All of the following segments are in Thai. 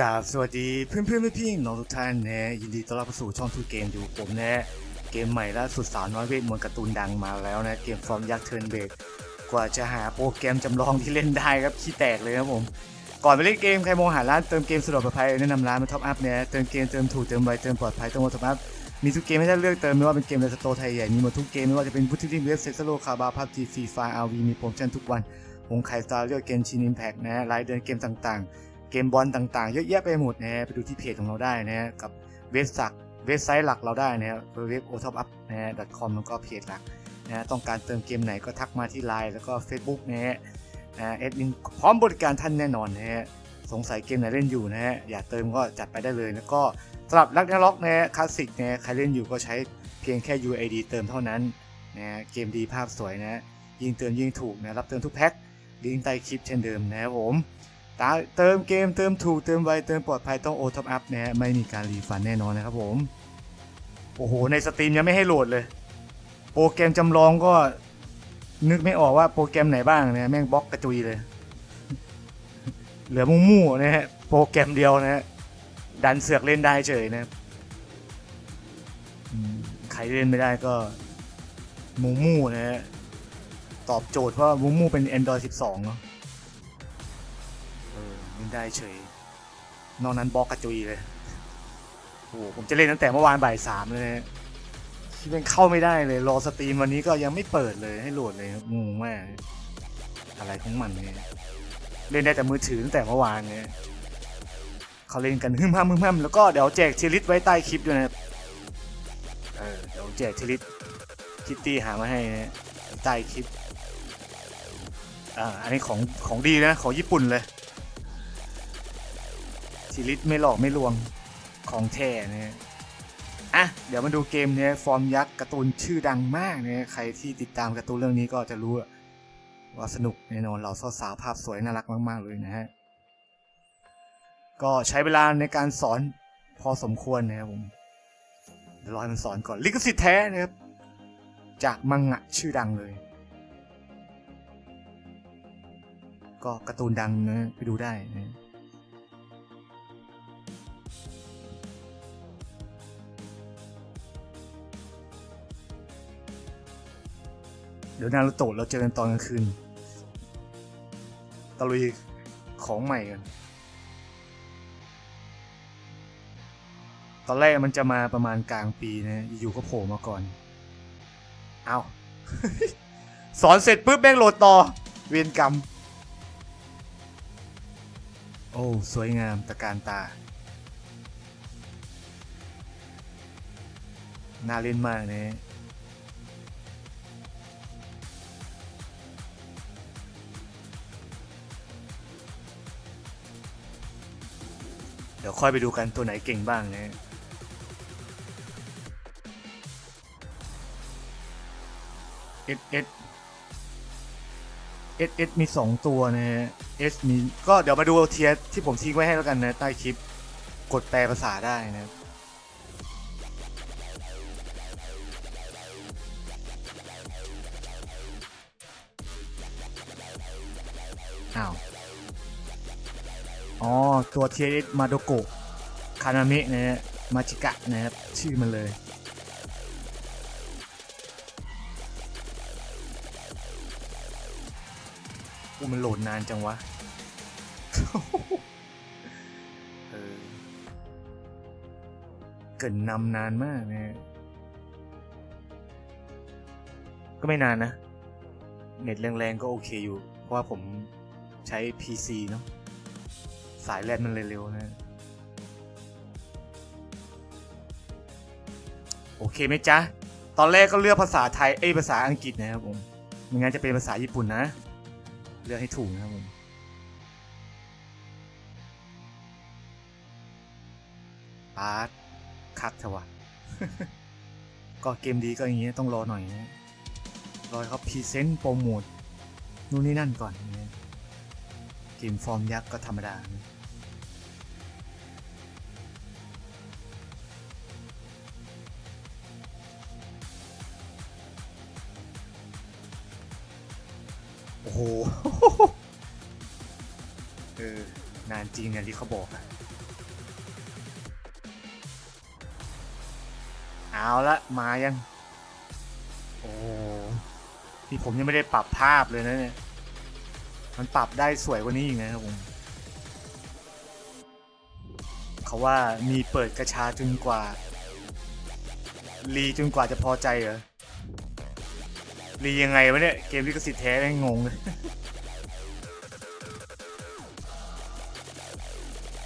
กราบสวัสดีเพื่อนเพื่อนพี่ๆน้องทุกท่านนะยินดีต้อนรับเข้าสู่ช่องทูเกมอยู่ผมนะเกมใหม่ล่าสุดสาวน้อยเวทมนต์การ์ตูนดังมาแล้วนะเกมฟอร์มยักษ์เทิร์นเบกกว่าจะหาโปรแกรมจำลองที่เล่นได้ครับขี้แตกเลยครับผม ก่อนไปเล่นเกมใครมองหาร้านเติมเกมสะดวกปลอดภัยแนะนำร้านมาท็อปอัพเนี่ยเติมเกมเติมถูกเติมไวเติมปลอดภัยต้องมท็อปอัพมีทุกเกมให้ท่านเลือกเติมไม่ว่าเป็นเกมในสโตร์ไทยใหญ่มีหมดทุกเกมไม่ว่าจะเป็นพุทธิลิงเว็บเซ็กซ์โลคาบาพับจีฟีฟาอาวีมีโปรโมชั่นทุกวันวงไข่สตาร์เลือกเกมชินอิมแพกนะรายเดือนเกมต่างๆ เกมบอลต่างๆ เยอะแยะไปหมดนะฮะไปดูที่เพจของเราได้นะฮะกับเว็บสักเว็บไซต์หลักเราได้นะฮะเว็บ o t o p u p นะฮะ .com แล้วก็เพจหลักนะฮะต้องการเติมเกมไหนก็ทักมาที่ไลน์แล้วก็ Facebook นะฮะนะฮะแอดมินพร้อมบริการท่านแน่นอนนะฮะสงสัยเกมไหนเล่นอยู่นะฮะอยากเติมก็จัดไปได้เลย แล้วก็สำหรับลักนาล็อกนะฮะคลาสสิกนะฮะใครเล่นอยู่ก็ใช้เพียงแค่ UID เติมเท่านั้นนะฮะเกมดีภาพสวยนะฮะยิงเติมยิงถูกนะรับเติมทุกแพ็คลิงก์ใต้คลิปเช่นเดิมนะครับผม เติมเกมเติมถูกเติมไวเติมปลอดภัยต้องโอท็อปอัพนะฮะไม่มีการรีฟันแน่นอนนะครับผมโอ้โหในสตรีมยังไม่ให้โหลดเลย โปรแกรมจำลองก็นึกไม่ออกว่าโปรแกรมไหนบ้างนะแม่งบล็อกกระจุยเลย เหลือมู่ๆนะฮะโปรแกรมเดียวนะฮะดันเสือกเล่นได้เฉยนะใครเล่นไม่ได้ก็มูมูนะฮะตอบโจทย์เพราะมูมูเป็น Android 12 เนาะเออเล่น ได้เฉย นอกนั้นบล็อกกระจุยเลยโอ้โหผมจะเล่นตั้งแต่เมื่อวานบ่ายสามเลยที่มันเข้าไม่ได้เลยรอสตรีมวันนี้ก็ยังไม่เปิดเลยให้โหลดเลยงงมากอะไรของมันเนี่ยเล่นได้แต่มือถือตั้งแต่เมื่อวานเนี่ยเขาเล่นกันฮึ่มห้ามฮึ่มห้ามแล้วก็เดี๋ยวแจกเทลิตไว้ใต้คลิปด้วยนะเออเดี๋ยวแจกเทลิตคิตตี้หามาให้นะใต้คลิปอ่าอันนี้ของของดีนะของญี่ปุ่นเลย ชีลิตไม่หลอกไม่ลวงของแท้นะอะเดี๋ยวมาดูเกมเนี้ยฟอร์มยักษ์การ์ตูนชื่อดังมากเนี่ยใครที่ติดตามการ์ตูนเรื่องนี้ก็จะรู้ว่าสนุกแน่นอนเราสาวๆภาพสวยน่ารักมาก ๆ เลยนะฮะ ก็ใช้เวลาในการสอนพอสมควรนะครับผมเดี๋ยวรอมันสอนก่อนลิขสิทธิ์แท้นะครับ จากมังงะชื่อดังเลย ก็การ์ตูนดังนะไปดูได้นะ เดี๋ยวนารูโตะเราเจอกันตอนกลางคืนตะลุยของใหม่กัน ตอนแรกมันจะมาประมาณกลางปีนะ อยู่ก็โผล่มาก่อน เอาสอนเสร็จปุ๊บแม่งโหลดต่อ เวียนกรรม โอ้ สวยงามตะการตา น่าเล่นมากนะ ดี๋ยวค่อยไปดูกันตัวไหนเก่งบ้างนะเอสเอสเอสเอสมีสองตัวนะฮะเอสมีก็เดี๋ยวมาดูเทียที่ผมทิ้งไว้ให้แล้วกันนะ ใต้คลิปกดแปลภาษาได้นะครับอ้าว อ๋อ ตัวเทียมาโดโกะคานาเมะนะฮะมาจิกะนะครับ ชื่อมันเลยกูมันโหลดนานจังวะเกินนำนานมากนะ ก็ไม่นานนะ เน็ตแรงๆก็โอเคอยู่ เพราะว่าผมใช้ PC เนาะ สายแลนมันเร็วๆนะ โอเคไหมจ๊ะ ตอนแรกก็เลือกภาษาไทย เอ้ยภาษาอังกฤษนะครับผมไม่งั้นจะเป็นภาษาญี่ปุ่นนะ เลือกให้ถูกนะครับผมปาร์ตคักเถอะวะก็เกมดีก็อย่างเงี้ยต้องรอหน่อยนะรอเขาพรีเซนต์โปรโมทนู่นนี่นั่นก่อนนะเกมฟอร์มยักษ์ก็ธรรมดานะ โอ้โห เออ นานจริงเนี่ยที่เขาบอกอะเอาละมายัง โอ้ที่ผมยังไม่ได้ปรับภาพเลยนะเนี่ย มันปรับได้สวยกว่านี้อีกนะครับผม เขาว่ามีเปิดกระชาจนกว่าลีจนกว่าจะพอใจเหรอ รียังไงวะเนี่ย เกมลิขสิทธิ์แท้แม่งงงเลย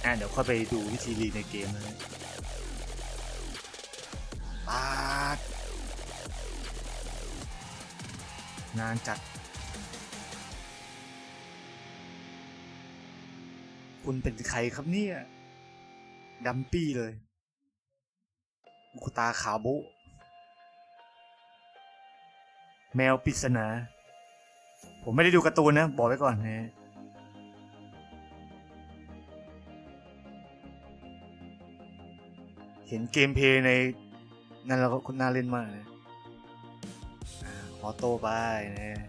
อะเดี๋ยวค่อยไปดูวิธีรีในเกมนะปาดนานจัด คุณเป็นใครครับเนี่ยดัมปี้เลยลูกตาขาวบุ แมวปริศนา ผมไม่ได้ดูการ์ตูนนะ บอกไว้ก่อนนะเห็นเกมเพลย์ในนั่นเราก็คุณน่าเล่นมากเลยอออโต้ไปนะ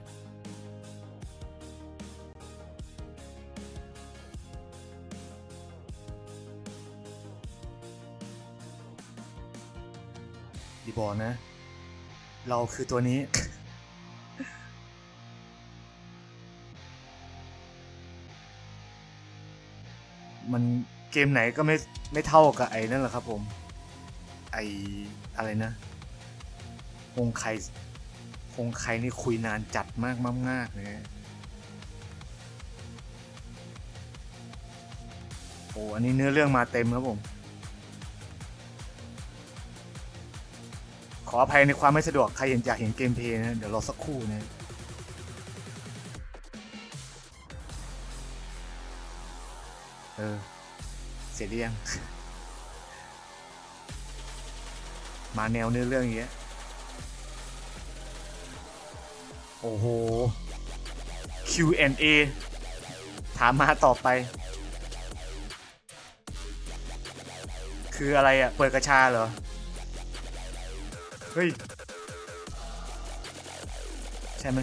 ดีบอกนะ เราคือตัวนี้ มันเกมไหนก็ไม่ไม่เท่ากับไอ้นั่นแหละครับผม ไออะไรนะคงใครคงใครนี่คุยนานจัดมากมากมากเลยโอ้อันนี้เนื้อเรื่องมาเต็มครับผม ขออภัยในความไม่สะดวก ใครเห็นอยากเห็นเกมเพลย์นะ เดี๋ยวรอสักครู่นะ เออ เสร็จหรือยัง มาแนวเนื้อเรื่องอย่างเงี้ย โอ้โห Q&A ถามมาต่อไป คืออะไรอะ่ะ เปิดกระชาเหรอ เฮ้ย ใช่ไหม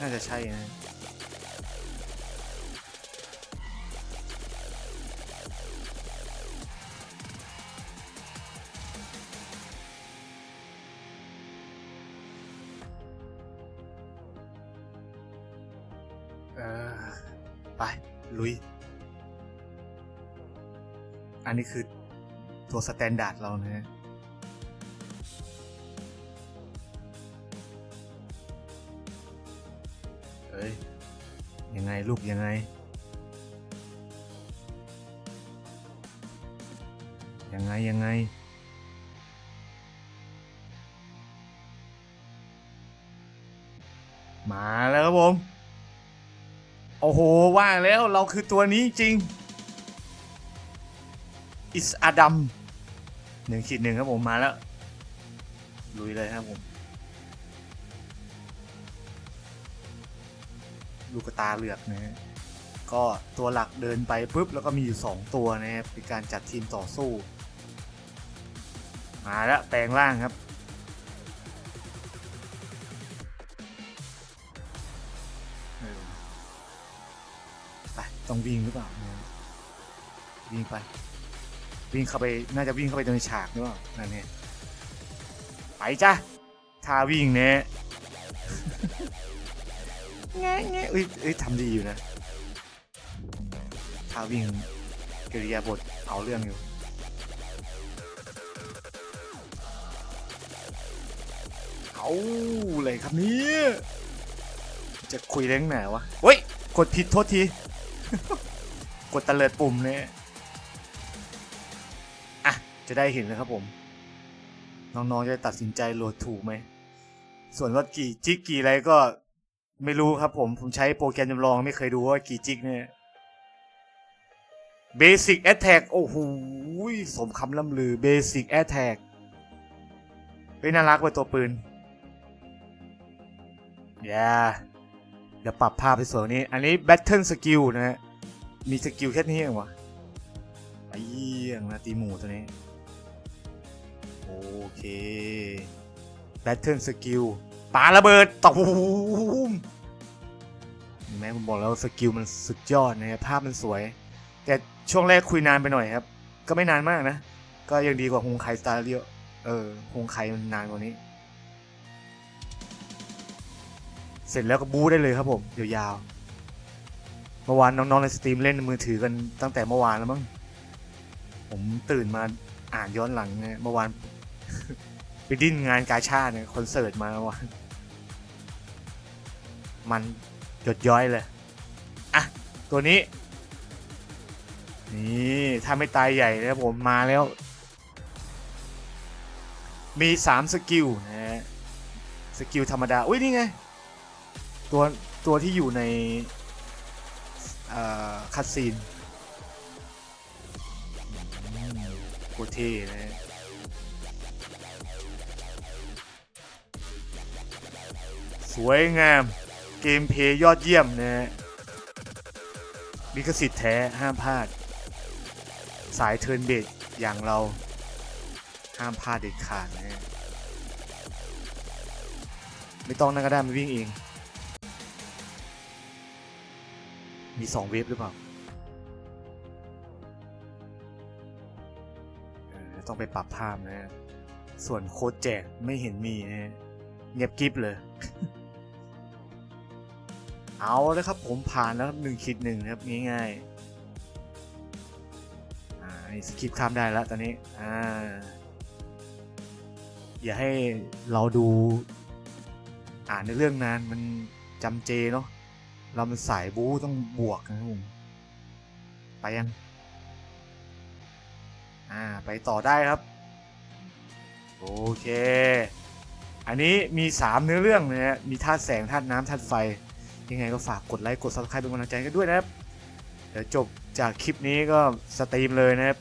น่าจะใช่นะ ไป ลุย อันนี้คือตัวสแตนดาร์ดเรานะฮะเฮ้ย ยังไงลูกยังไง ยังไง ยังไงมาแล้วครับผม อ้โห ว่าแล้วเราคือตัวนี้จริง อิสอาดัมหนึ่งขีดหนึ่งครับผมมาแล้ว ลุยเลยครับผม ลูกตาเหลือกนะฮะก็ตัวหลักเดินไปปุ๊บ แล้วก็มีอยู่สองตัวนะครับเป็นการจัดทีมต่อสู้ มาแล้วแปลงร่างครับ ต้องวิ่งหรือเปล่าเนี่ยวิ่งไป วิ่งเข้าไปน่าจะวิ่งเข้าไปในฉากหรือเปล่านั่นเนี่ยไปจ้ะท่าวิ่งเนี่ยแงะแงะเอ้ยเอ้ยทำดีอยู่นะท่าวิ่งกิริยาบทเอาเรื่องอยู่เอาเลยครับเนี่ยจะคุยเรื่องไหนวะเฮ้ยกดผิดโทษที กดตะเลิดปุ่มเนี่ยอะ จะได้เห็นแล้วครับผม น้องๆ จะตัดสินใจโหลดถูกไหม ส่วนว่ากี่จิกกี่อะไรก็ไม่รู้ครับผม ผมใช้โปรแกรมจำลองไม่เคยดูว่ากี่จิกเนี่ย Basic Attack โอ้โหสมคำล่ำลือ Basic Attack เฮ้ยน่ารักไปตัวปืนอย่าเดี๋ยวปรับภาพไปส่วนนี้ อันนี้ Battle Skill นะฮะ มีสกิลแค่นี้เองวะไปเยี่ยงนะตีหมูตัวนี้ โอเค Battle Skill ปาระเบิดตูมเห็นไหมผมบอกแล้วสกิลมันสุดยอดนะภาพมันสวย แต่ช่วงแรกคุยนานไปหน่อยครับ ก็ไม่นานมากนะ ก็ยังดีกว่าฮงไคสตาร์เรียเอเออคงใคมันนานกว่านี้ เสร็จแล้วก็บู๊ได้เลยครับผมยาวๆเมื่อวานน้องๆในสตรีมเล่นมือถือกันตั้งแต่เมื่อวานแล้วมั้งผมตื่นมาอ่านย้อนหลังเนี่ยเมื่อวานไปดิ้นงานกาชาเนี่ยคอนเสิร์ตมาเมื่อวานมันหยดย้อยเลยอะตัวนี้ นี่ถ้าไม่ตายใหญ่นะผมมาแล้ว มีสามสกิลนะฮะสกิลธรรมดา อุ้ยนี่ไง ตัวตัวที่อยู่ในคัตซีนโคเท่นะสวยงาม เกมเพย์ยอดเยี่ยมนะฮะลิขสิทธิ์แท้ห้ามพลาด สายเทิร์นเบดอย่างเรา ห้ามพลาดเด็ดขาดนะฮะไม่ต้องนั่นก็ได้มันวิ่งเอง มีสองเวฟหรือเปล่าเออต้องไปปรับภาพนะฮะส่วนโค้ดแจกไม่เห็นมีนะฮะเงียบกริบเลย เอาแล้วครับผมผ่านแล้วหนึ่งคิดหนึ่งนะครับง่ายๆ อ่านี่สกิปข้ามได้แล้วตอนนี้ อ่า อย่าให้เราดู อ่านในเรื่องนานมันจำเจเนาะ เรามันสายบู๊ต้องบวกนะครับผมไปยังอ่าไปต่อได้ครับ โอเค อันนี้มี 3 เนื้อเรื่องนะฮะมีธาตุแสงธาตุน้ำธาตุไฟ ยังไงก็ฝากกดไลค์กด subscribe เป็นกำลังใจกันด้วยนะครับ เดี๋ยวจบจากคลิปนี้ก็สตรีมเลยนะครับ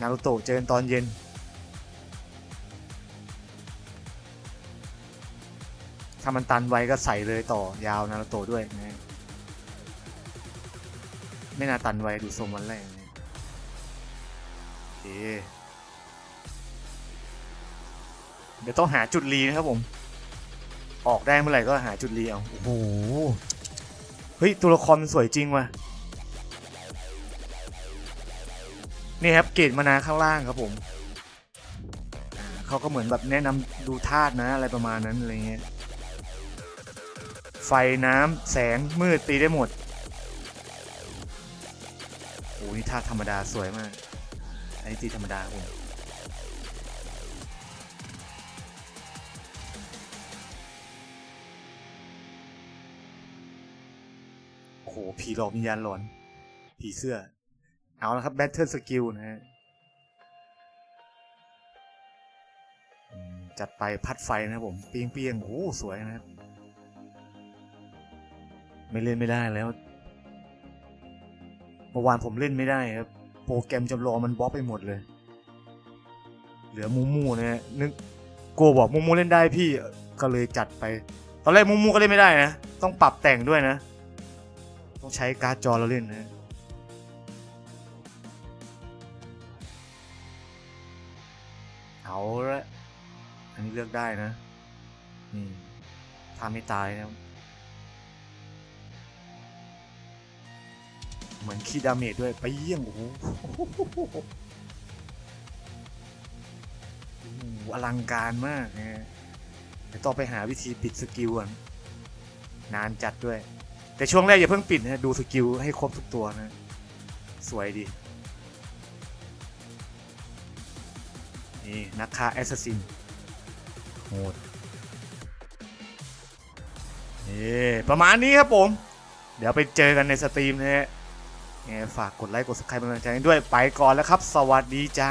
นารูโตะเจอกันตอนเย็น ถ้ามันตันไวก็ใส่เลยต่อยาวนารูโตด้วยนะไม่น่าตันไวดูทรงวันแรกนะโอเคเดี๋ยวต้องหาจุดรีนะครับผม ออกได้เมื่อไหร่ก็หาจุดรีเอาโอ้โห เฮ้ย ตัวละครมันสวยจริงว่ะ นี่ครับเกรดมานาข้างล่างครับผม เขาก็เหมือนแบบแนะนำดูธาตุนะอะไรประมาณนั้นอะไรเงี้ย ไฟน้ำแสงมืดตีได้หมดโอ้นี่ธาธรรมดาสวยมาก อันนี้ตีธรรมดาผมโอ้โห ผีหลอกวิญญาณหลอน ผีเสื้อ เอาละครับแบทเทิลสกิลนะฮะจัดไปพัดไฟนะครับผม เปียงเปียงโอ้สวยนะครับ ไม่เล่นไม่ได้แล้วเมื่อวานผมเล่นไม่ได้ครับ โปรแกรมจำลองมันบล็อกไปหมดเลย เหลือมูมูนะฮะนึกโกบอกมูมูเล่นได้พี่ก็เลยจัดไป ตอนแรกมูมูก็เล่นไม่ได้นะ ต้องปรับแต่งด้วยนะ ต้องใช้การ์ดจอเราเล่นนะเอาละอันนี้เลือกได้นะนี่ถ้าไม่ตายนะ เหมือนคีดาเมจด้วยไปเยี่ยงโอ้หโอ้โหอลังการมากนะฮะเดี๋ยวต้องไปหาวิธีปิดสกิลก่อนนานจัดด้วย แต่ช่วงแรกอย่าเพิ่งปิดนะดูสกิลให้ครบทุกตัวนะ สวยดี นี่นักฆ่าแอสซัสซินโหดนี่ประมาณนี้ครับผม เดี๋ยวไปเจอกันในสตรีมนะฮะ ยังไงฝากกดไลค์กดซับสไครป์เป็นกำลังใจให้ด้วยไปก่อนแล้วครับ สวัสดีจ้า